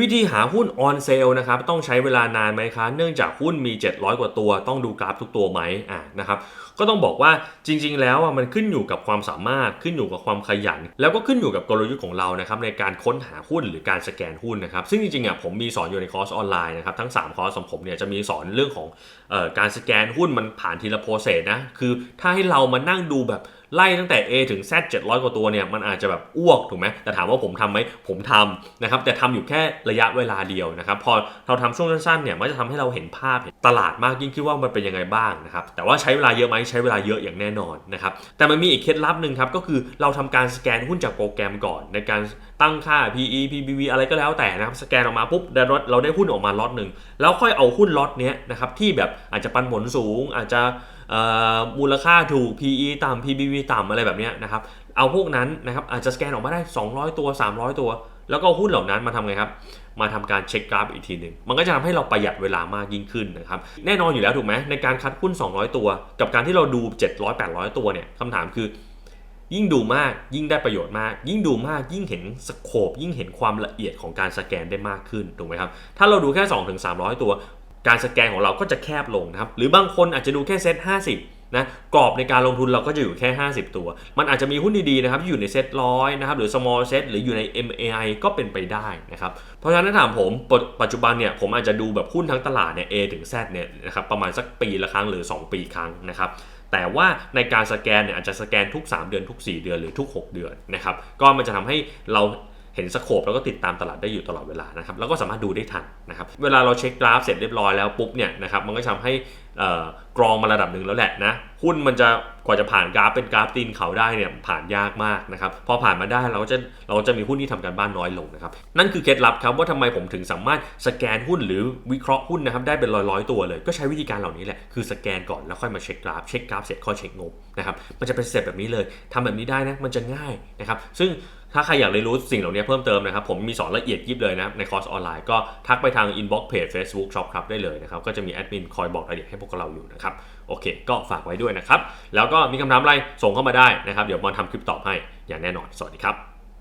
วิธีหาหุ้นออนเซลนะครับต้องใช้เวลานานไหมคะ เนื่องจากหุ้นมี 700 กว่าตัว ต้องดูกราฟทุกตัวไหมอ่านะครับก็ต้องบอกว่าจริง ๆ แล้วอะมันขึ้นอยู่กับความสามารถขึ้นอยู่กับความขยัน แล้วก็ขึ้นอยู่กับกลยุทธ์ของเรานะครับในการค้นหาหุ้นหรือการสแกนหุ้นนะครับซึ่งจริงๆอะผมมีสอนอยู่ในคอร์สออนไลน์นะครับทั้ง 3 คอร์สของผมเนี่ยจะมีสอนเรื่องของออการสแกนหุ้นมันผ่านทีละโปรเซสนะคือถ้าให้เรามานั่งดูแบบ ไล่ตั้งแต่ A ถึง Z 700 กว่าตัวเนี่ยมันอาจจะแบบอ้วกถูกไหมแต่ถามว่าผมทำไหมผมทำนะครับแต่ทำอยู่แค่ระยะเวลาเดียวนะครับพอเราทำช่วงสั้นๆเนี่ยมันจะทำให้เราเห็นภาพเห็นตลาดมากยิ่งขึ้นว่ามันเป็นยังไงบ้างนะครับแต่ว่าใช้เวลาเยอะไหมใช้เวลาเยอะอย่างแน่นอนนะครับแต่มันมีอีกเคล็ดลับหนึ่งครับก็คือเราทำการสแกนหุ้นจากโปรแกรมก่อน ในการตั้งค่า PE PBV อะไรก็แล้วแต่นะครับสแกนออกมาปุ๊บเราได้หุ้นออกมาล็อตหนึ่งแล้วค่อยเอาหุ้นล็อตเนี้ยนะครับที่แบบอาจจะปันผลสูงอาจจะมูลค่าถูก PE ต่ำ PBV ต่ำอะไรแบบนี้นะครับ เอาพวกนั้นนะครับอาจจะสแกนออกมาได้ 200 ตัว 300 ตัว แล้วก็หุ้นเหล่านั้นมาทำไงครับ มาทำการเช็คกราฟอีกทีหนึ่ง มันก็จะทำให้เราประหยัดเวลามากยิ่งขึ้นนะครับ แน่นอนอยู่แล้วถูกไหมในการคัดหุ้น 200 ตัว กับการที่เราดู 700 800 ตัวเนี่ยคำถามคือยิ่งดูมากยิ่งได้ประโยชน์มาก ยิ่งดูมากยิ่งเห็นสโคปยิ่งเห็นความละเอียดของการสแกนได้มากขึ้นถูกไหมครับ ถ้าเราดูแค่ 2-300 ตัว การสแกนของเราก็จะแคบลงนะครับ หรือบางคนอาจจะดูแค่เซต50 นะ กรอบในการลงทุนเราก็จะอยู่แค่ 50 ตัว มันอาจจะมีหุ้นดีๆนะครับที่อยู่ในเซตร้อยนะครับ หรือ small set หรืออยู่ใน MAI ก็เป็นไปได้นะครับ เพราะฉะนั้นถามผมปัจจุบันเนี่ยผมอาจจะดูแบบหุ้นทั้งตลาดเนี่ย A ถึง Z เนี่ยนะครับประมาณสักปีละครั้งหรือ 2 ปีครั้งนะครับแต่ว่าในการสแกนเนี่ยอาจจะสแกนทุก 3 เดือนทุก 4 เดือนหรือทุก 6 เดือนนะครับก็มันจะทำให้เรา เห็นสโคปแล้วก็ติดตามตลาดได้อยู่ตลอดเวลานะครับแล้วก็สามารถดูได้ทันนะครับเวลาเราเช็คกราฟเสร็จเรียบร้อยแล้วปุ๊บเนี่ยนะครับมันก็ทำให้กรองมาระดับหนึ่งแล้วแหละนะหุ้นมันจะกว่าจะผ่านกราฟเป็นกราฟตีนเขาได้เนี่ยผ่านยากมากนะครับพอผ่านมาได้เราก็จะเราจะมีหุ้นที่ทำการบ้านน้อยลงนะครับนั่นคือเคล็ดลับครับว่าทำไมผมถึงสามารถสแกนหุ้นหรือวิเคราะห์หุ้นนะครับได้เป็นร้อยๆตัวเลย ก็ใช้วิธีการเหล่านี้แหละคือสแกนก่อนแล้วค่อยมาเช็คกราฟเช็คกราฟเสร็จค่อยเช็คงบนะครับมันจะเป็นสเต็ปแบบนี้เลยทำแบบนี้ได้นะมันจะง่ายนะครับซึ่ง ถ้าใครอยากเรียนรู้สิ่งเหล่านี้เพิ่มเติมนะครับ ผมมีสอนละเอียดยิบเลยนะในคอร์สออนไลน์ก็ทักไปทางอินบ็อกซ์เพจ Facebook Shop ครับได้เลยนะครับ ก็จะมีแอดมินคอยบอกรายละเอียดให้พวกเราอยู่นะครับ โอเค ก็ฝากไว้ด้วยนะครับ แล้วก็มีคำถามอะไรส่งเข้ามาได้นะครับ เดี๋ยวบอลทำคลิปตอบให้อย่างแน่นอน สวัสดีครับ